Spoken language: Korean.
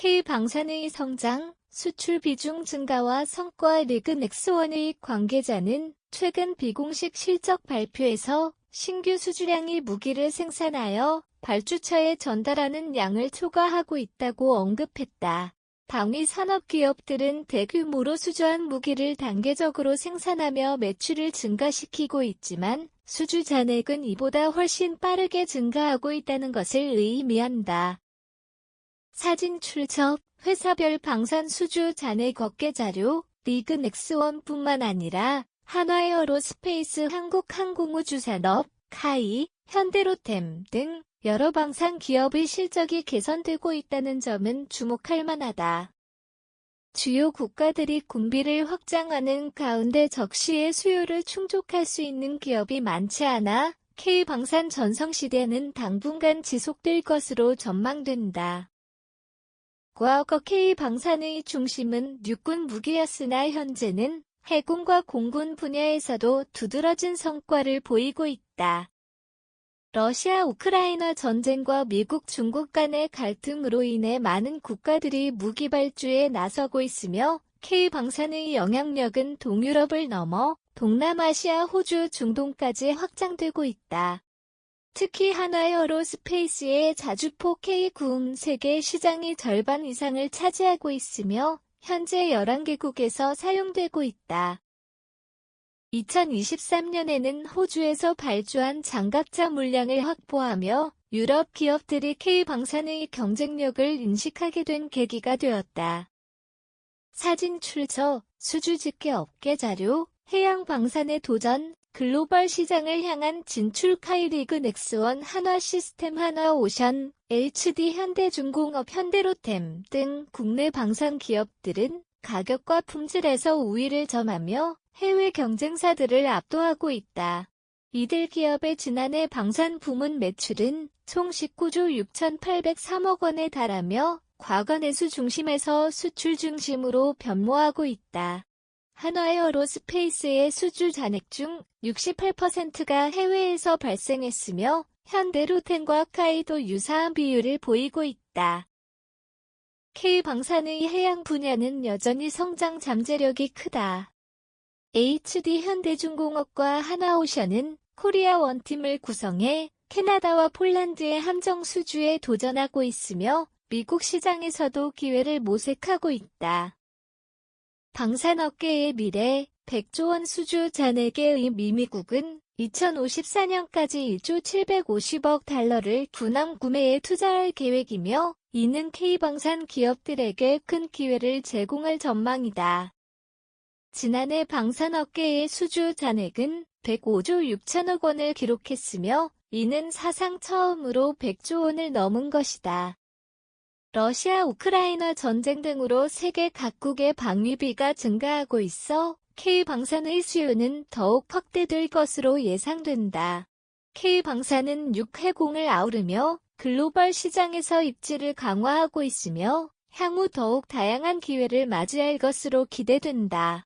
K방산의 성장, 수출 비중 증가와 성과 리그 넥스원의 관계자는 최근 비공식 실적 발표에서 신규 수주량이 무기를 생산하여 발주처에 전달하는 양을 초과하고 있다고 언급했다. 방위 산업 기업들은 대규모로 수주한 무기를 단계적으로 생산하며 매출을 증가시키고 있지만 수주 잔액은 이보다 훨씬 빠르게 증가하고 있다는 것을 의미한다. 사진 출처, 회사별 방산 수주 잔액 어깨 자료, 리그 넥스원뿐만 아니라 한화에어로스페이스 한국항공우주산업, 카이, 현대로템 등 여러 방산 기업의 실적이 개선되고 있다는 점은 주목할 만하다. 주요 국가들이 군비를 확장하는 가운데 적시의 수요를 충족할 수 있는 기업이 많지 않아 K방산 전성시대는 당분간 지속될 것으로 전망된다. 과거 K방산의 중심은 육군 무기였으나 현재는 해군과 공군 분야에서도 두드러진 성과를 보이고 있다. 러시아 우크라이나 전쟁과 미국 중국 간의 갈등으로 인해 많은 국가들이 무기 발주에 나서고 있으며 K방산의 영향력은 동유럽을 넘어 동남아시아, 호주, 중동까지 확장되고 있다. 특히 하나에어로스페이스의 자주포 K9 세계 시장이 절반 이상을 차지하고 있으며 현재 11개국에서 사용되고 있다. 2023년에는 호주에서 발주한 장갑차 물량을 확보하며 유럽 기업들이 K방산의 경쟁력을 인식하게 된 계기가 되었다. 사진 출처, 수주집계 업계 자료, 해양방산의 도전, 글로벌 시장을 향한 진출 카이리그 넥스원 한화 시스템 한화 오션, HD 현대중공업 현대로템 등 국내 방산 기업들은 가격과 품질에서 우위를 점하며 해외 경쟁사들을 압도하고 있다. 이들 기업의 지난해 방산 부문 매출은 총 19조 6,803억 원에 달하며 과거 내수 중심에서 수출 중심으로 변모하고 있다. 한화에어로스페이스의 수주 잔액 중 68%가 해외에서 발생했으며 현대로텐과 카이도 유사한 비율을 보이고 있다. K방산의 해양 분야는 여전히 성장 잠재력이 크다. HD 현대중공업과 하나오션은 코리아 원팀을 구성해 캐나다와 폴란드의 함정 수주에 도전하고 있으며 미국 시장에서도 기회를 모색하고 있다. 방산업계의 미래 100조 원 수주 잔액의 미미국은 2054년까지 1조 750억 달러를 군함 구매에 투자할 계획이며 이는 K방산 기업들에게 큰 기회를 제공할 전망이다. 지난해 방산업계의 수주 잔액은 105조 6천억 원을 기록했으며 이는 사상 처음으로 100조 원을 넘은 것이다. 러시아 우크라이나 전쟁 등으로 세계 각국의 방위비가 증가하고 있어 K방산의 수요는 더욱 확대될 것으로 예상된다. K방산은 육해공을 아우르며 글로벌 시장에서 입지를 강화하고 있으며 향후 더욱 다양한 기회를 맞이할 것으로 기대된다.